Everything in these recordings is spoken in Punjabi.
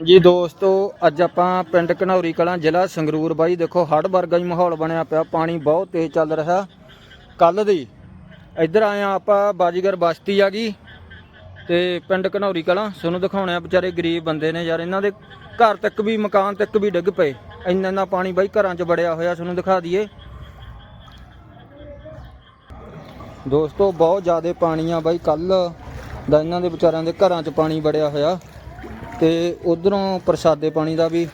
ਜੀ ਦੋਸਤੋ, ਅੱਜ ਆਪਾਂ ਪਿੰਡ ਘਨੌਰੀ ਕਲਾਂ ਜ਼ਿਲ੍ਹਾ ਸੰਗਰੂਰ ਬਾਈ। ਦੇਖੋ, ਹੜ੍ਹ ਵਰਗਾ ਹੀ ਮਾਹੌਲ ਬਣਿਆ ਪਿਆ, ਪਾਣੀ ਬਹੁਤ ਤੇਜ਼ ਚੱਲ ਰਿਹਾ। ਕੱਲ ਦੀ ਇੱਧਰ ਆਏ ਆ ਆਪਾਂ, ਬਾਜੀਗਰ ਬਸਤੀ ਆ ਗਈ ਤੇ ਪਿੰਡ ਘਨੌਰੀ ਕਲਾਂ। ਤੁਹਾਨੂੰ ਦਿਖਾਉਣੇ ਆ ਵਿਚਾਰੇ ਗਰੀਬ ਬੰਦੇ ਨੇ ਯਾਰ, ਇਹਨਾਂ ਦੇ ਘਰ ਤੱਕ ਵੀ, ਮਕਾਨ ਤੱਕ ਵੀ ਡਿੱਗ ਪਏ। ਇੰਨਾ ਇੰਨਾ ਪਾਣੀ ਬਾਈ ਘਰਾਂ 'ਚ ਵੜਿਆ ਹੋਇਆ, ਤੁਹਾਨੂੰ ਦਿਖਾ ਦਈਏ। ਦੋਸਤੋ, ਬਹੁਤ ਜ਼ਿਆਦਾ ਪਾਣੀ ਆ ਬਾਈ। ਕੱਲ ਦਾ ਇਹਨਾਂ ਦੇ ਵਿਚਾਰਿਆਂ ਦੇ ਘਰਾਂ 'ਚ ਪਾਣੀ ਵੜਿਆ ਹੋਇਆ। ਤੇ ਉਧਰੋਂ ਪ੍ਰਸ਼ਾਦੇ ਪਾਣੀ ਦਾ ਵੀ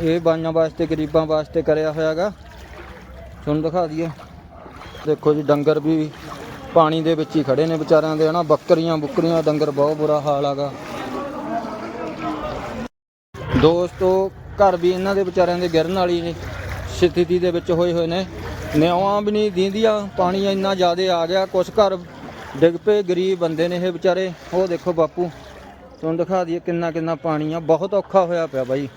ਇਹ ਬਾਈਆਂ ਵਾਸਤੇ, ਗਰੀਬਾਂ ਵਾਸਤੇ ਕਰਿਆ ਹੋਇਆਗਾ। ਤੁਹਾਨੂੰ ਦਿਖਾ ਦਈਏ। ਦੇਖੋ ਜੀ, ਡੰਗਰ ਵੀ ਪਾਣੀ ਦੇ ਵਿੱਚ ਹੀ ਖੜੇ ਨੇ ਵਿਚਾਰਿਆਂ ਦੇ, ਹਨਾ? ਬੱਕਰੀਆਂ ਬੁੱਕਰੀਆਂ, ਡੰਗਰ ਬਹੁਤ ਬੁਰਾ ਹਾਲ ਆਗਾ। ਦੋਸਤੋ, ਘਰ ਵੀ ਇਹਨਾਂ ਦੇ ਵਿਚਾਰਿਆਂ ਦੇ ਗਿਰਨ ਵਾਲੀ ਸਥਿਤੀ ਦੇ ਵਿੱਚ ਹੋਏ ਹੋਏ ਨੇ। ਨਿਆਵਾਂ ਵੀ ਨਹੀਂ ਦਿੰਦੀਆਂ, ਪਾਣੀ ਇੰਨਾ ਜ਼ਿਆਦਾ ਆ ਗਿਆ। ਕੁਛ ਘਰ ਡਿੱਗ ਪਏ ਗਰੀਬ ਬੰਦੇ ਨੇ ਇਹ ਵਿਚਾਰੇ। ਉਹ ਦੇਖੋ ਬਾਪੂ। ਤੁਹਾਨੂੰ ਦਿਖਾ ਦਈਏ ਕਿੰਨਾ ਕਿੰਨਾ ਪਾਣੀ ਆ, ਬਹੁਤ ਔਖਾ ਹੋਇਆ ਪਿਆ ਬਾਈ।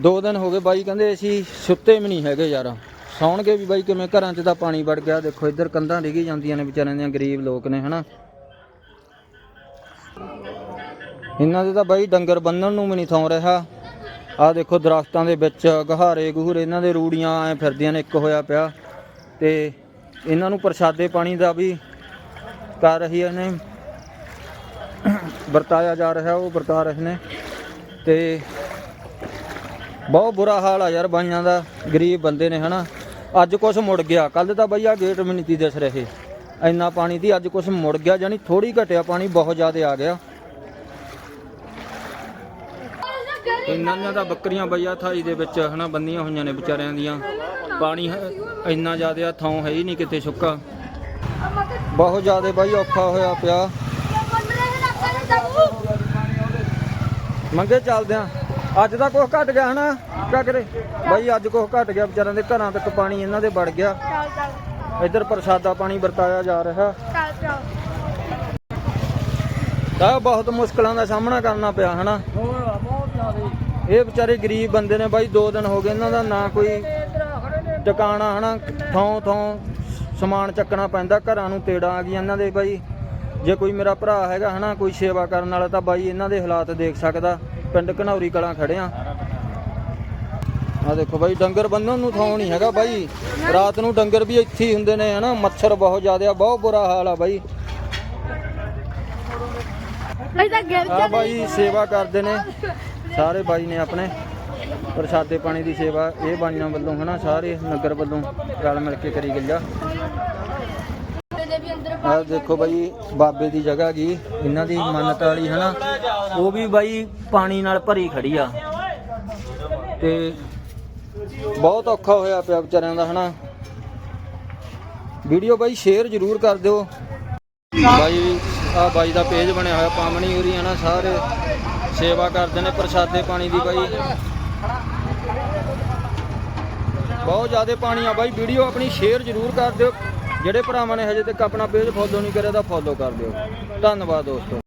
ਦੋ ਦਿਨ ਹੋ ਗਏ ਬਾਈ, ਕਹਿੰਦੇ ਅਸੀਂ ਸੁੱਤੇ ਵੀ ਨਹੀਂ ਹੈਗੇ ਯਾਰ। ਸੌਣਗੇ ਵੀ ਬਾਈ, ਕਿਵੇਂ ਘਰਾਂ 'ਚ ਤਾਂ ਪਾਣੀ ਵੜ ਗਿਆ। ਦੇਖੋ ਇੱਧਰ ਕੰਧਾਂ ਡਿੱਗੀ ਜਾਂਦੀਆਂ ਨੇ ਵਿਚਾਰਿਆਂ ਦੀਆਂ, ਗਰੀਬ ਲੋਕ ਨੇ, ਹਨਾ। ਇਹਨਾਂ ਦੇ ਤਾਂ ਬਾਈ ਡੰਗਰ ਬੰਨਣ ਨੂੰ ਵੀ ਨਹੀਂ ਥਾਂ ਰਿਹਾ। ਆ ਦੇਖੋ ਦਰਖਤਾਂ ਦੇ ਵਿੱਚ ਗਹਾਰੇ ਗਹੂਰੇ ਇਹਨਾਂ ਦੇ ਰੂੜੀਆਂ ਐ ਫਿਰਦੀਆਂ ਨੇ, ਇੱਕ ਹੋਇਆ ਪਿਆ। ਤੇ ਇਹਨਾਂ ਨੂੰ ਪ੍ਰਸ਼ਾਦੇ ਪਾਣੀ ਦਾ ਵੀ ਕਰ ਰਹੀ ਹੈ ਨੇ। ਵਰਤਾਇਆ ਜਾ ਰਿਹਾ, ਉਹ ਵਰਤਾ ਰਹੇ ਨੇ। ਤੇ ਬਹੁਤ ਬੁਰਾ ਹਾਲ ਆ ਯਾਰ ਬਾਈਆਂ ਦਾ, ਗਰੀਬ ਬੰਦੇ ਨੇ, ਹਨਾ। ਅੱਜ ਕੁਛ ਮੁੜ ਗਿਆ ਕੱਲ ਤਾਂ ਬਈਆ ਗੇਟ ਵੀ ਨਹੀਂ ਤੀ ਦਿਸ ਰਹੇ। ਇੰਨਾ ਪਾਣੀ ਦੀ ਅੱਜ ਕੁਛ ਮੁੜ ਗਿਆ ਜਾਨੀ ਥੋੜੀ ਘਟਿਆ ਪਾਣੀ, ਬਹੁਤ ਜ਼ਿਆਦਾ ਆ ਗਿਆ। ਇੰਨਾਂ ਦੀਆਂ ਬੱਕਰੀਆਂ ਬਈਆ ਥਾਈ ਦੇ ਵਿੱਚ, ਹਨਾ, ਬੰਨੀਆਂ ਹੋਈਆਂ ਨੇ ਵਿਚਾਰਿਆਂ ਦੀਆਂ। ਪਾਣੀ ਇੰਨਾ ਜ਼ਿਆਦਾ ਥਾਂ ਹੈ ਹੀ ਨਹੀਂ ਕਿਤੇ ਸੁੱਕਾ। ਬਹੁਤ ਜ਼ਿਆਦਾ ਬਾਈ ਔਖਾ ਹੋਇਆ ਪਿਆ। ਮੰਗੇ ਚੱਲਦੇ ਆ। ਅੱਜ ਤਾਂ ਕੁਛ ਘਟ ਗਿਆ ਹਨਾ ਕਿਆ ਕਰੇ ਬਾਈ ਅੱਜ ਕੁਛ ਘਟ ਗਿਆ ਵਿਚਾਰਿਆਂ ਦੇ ਘਰਾਂ ਤੱਕ ਪਾਣੀ ਇਹਨਾਂ ਦੇ ਵੜ ਗਿਆ। ਚੱਲ ਚੱਲ। ਇੱਧਰ ਪ੍ਰਸ਼ਾਦਾ ਪਾਣੀ ਵਰਤਾਇਆ ਜਾ ਰਿਹਾ। ਚੱਲ ਚੱਲ। ਤਾਂ ਬਹੁਤ ਮੁਸ਼ਕਲਾਂ ਦਾ ਸਾਹਮਣਾ ਕਰਨਾ ਪਿਆ ਹਨਾ? ਇਹ ਵਿਚਾਰੇ ਗਰੀਬ ਬੰਦੇ ਨੇ ਬਾਈ 2 ਦਿਨ ਹੋ ਗਏ ਇਹਨਾਂ ਦਾ ਨਾ ਕੋਈ ਟਿਕਾਣਾ ਹਨਾ? ਥੋਂ ਥੋਂ ਸਮਾਨ ਚੱਕਣਾ ਪੈਂਦਾ ਘਰਾਂ ਨੂੰ ਤੇੜਾ ਆ ਗਈਆਂ ਇਹਨਾਂ ਦੇ ਬਾਈ। ਜੇ ਕੋਈ ਮੇਰਾ ਭਰਾ ਹੈਗਾ ਹਨਾ ਕੋਈ ਸੇਵਾ ਕਰਨ ਵਾਲਾ ਤਾਂ ਬਾਈ ਇਹਨਾਂ ਦੇ ਹਾਲਾਤ ਦੇਖ ਸਕਦਾ। ਪਿੰਡ ਘਨੌਰੀ ਕਲਾਂ ਖੜੇ ਆ। ਆ ਦੇਖੋ ਬਾਈ ਡੰਗਰ ਬੰਨਣ ਨੂੰ ਥਾਂ ਨਹੀਂ ਹੈਗਾ ਬਾਈ। ਰਾਤ ਨੂੰ ਡੰਗਰ ਵੀ ਇੱਥੇ ਹੀ ਹੁੰਦੇ ਨੇ ਹਨਾ ਮੱਛਰ ਬਹੁਤ ਜ਼ਿਆਦਾ ਆ ਬਹੁਤ ਬੁਰਾ ਹਾਲ ਆ ਬਾਈ। ਆ ਬਾਈ ਸੇਵਾ ਕਰਦੇ ਨੇ। ਸਾਰੇ ਬਾਈ ਨੇ ਆਪਣੇ ਪ੍ਰਸ਼ਾਦੇ ਪਾਣੀ ਦੀ ਸੇਵਾ ਇਹ ਬਾਈਆਂ ਵੱਲੋਂ ਹਨਾ ਸਾਰੇ ਨਗਰ ਵੱਲੋਂ ਰਲ ਮਿਲ ਕੇ ਕਰੀ ਗਈ ਆ। ਦੇ ਵੀ ਅੰਦਰ ਆ ਦੇਖੋ ਬਾਈ, ਬਾਬੇ ਦੀ ਜਗ੍ਹਾ ਗਈ ਇਹਨਾਂ ਦੀ ਮੰਨਤ ਵਾਲੀ, ਹਨਾ? ਉਹ ਵੀ ਬਾਈ ਪਾਣੀ ਨਾਲ ਭਰੀ ਖੜੀ ਆ। ਤੇ ਬਹੁਤ ਔਖਾ ਹੋਇਆ ਪਿਆ ਵਿਚਾਰਿਆਂ ਦਾ, ਹਨਾ? ਵੀਡੀਓ ਬਾਈ ਸ਼ੇਅਰ ਜ਼ਰੂਰ ਕਰ ਦਿਓ। ਬਾਈ, ਆ ਬਾਈ ਦਾ ਪੇਜ ਬਣਿਆ ਹੋਇਆ, ਪਾਮਣੀ ਉਰੀ, ਹਨਾ? ਸਾਰੇ ਸੇਵਾ ਕਰਦੇ ਨੇ ਪ੍ਰਸ਼ਾਦੇ ਪਾਣੀ ਦੀ ਬਾਈ। ਬਹੁਤ ਜ਼ਿਆਦਾ ਪਾਣੀ ਆ ਬਾਈ, ਵੀਡੀਓ ਆਪਣੀ ਸ਼ੇਅਰ ਜ਼ਰੂਰ ਕਰ ਦਿਓ। ਜਿਹੜੇ ਭਰਾਵਾਂ ਨੇ ਹਜੇ ਤੱਕ ਆਪਣਾ ਪੇਜ ਫੋਲੋ ਨਹੀਂ ਕਰਿਆ ਤਾਂ ਫੋਲੋ ਕਰ ਦਿਓ। ਧੰਨਵਾਦ ਦੋਸਤੋ।